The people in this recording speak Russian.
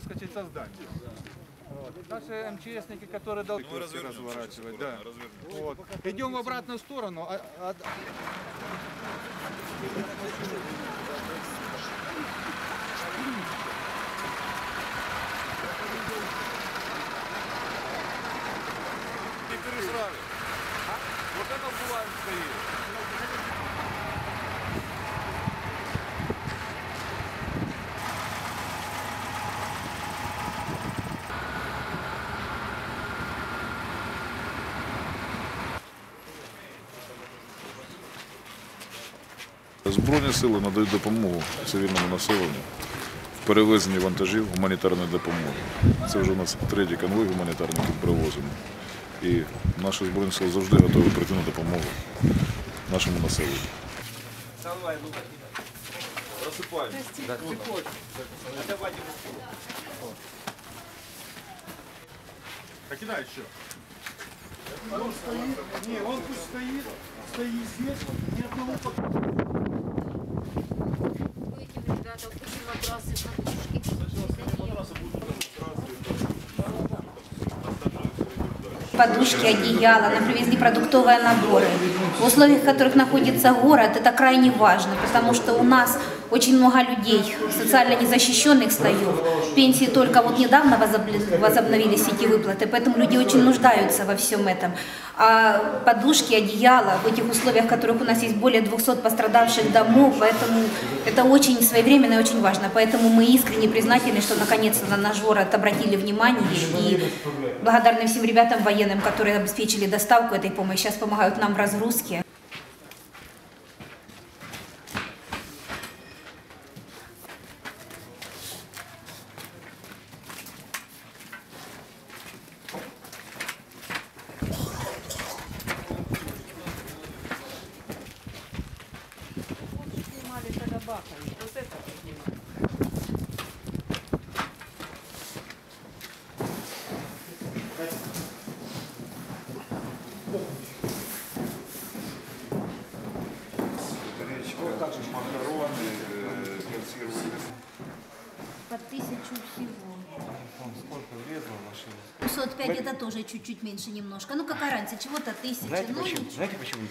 создать. Вот. Наши МЧСники, которые должны Ну, разворачивать, да. развернем. Вот. Идем в обратную сторону. а- а- Не пережрали. Вот это бывает стоит. Збройні сили надають допомогу цивільному населенню в перевезенні вантажів гуманітарної допомоги. Це вже у нас третій конвой гуманітарний, який привозимо. І наші збройні сили завжди готові прийти на допомогу нашому населенню. Рассыпаем. А кидай еще. Не, он пусть стоит, стоит здесь, ни одного Будете, подушки, одеяла, нам привезли продуктовые наборы. В условиях, в которых находится город, это крайне важно, потому что у нас очень много людей, социально незащищенных слоев. Пенсии только вот недавно возобновились эти выплаты, поэтому люди очень нуждаются во всем этом. А подушки, одеяла в этих условиях, в которых у нас есть более 200 пострадавших домов, поэтому это очень своевременно и очень важно. Поэтому мы искренне признательны, что наконец-то на наш город обратили внимание и благодарны всем ребятам военным, которые обеспечили доставку этой помощи, сейчас помогают нам в разгрузке. Также макароны, э, консервы. По тысячу всего. Сколько влезло в машину? 505 это тоже чуть-чуть меньше немножко. Ну какая разница, чего-то тысяча. Знаете ну, почему? Знаете почему?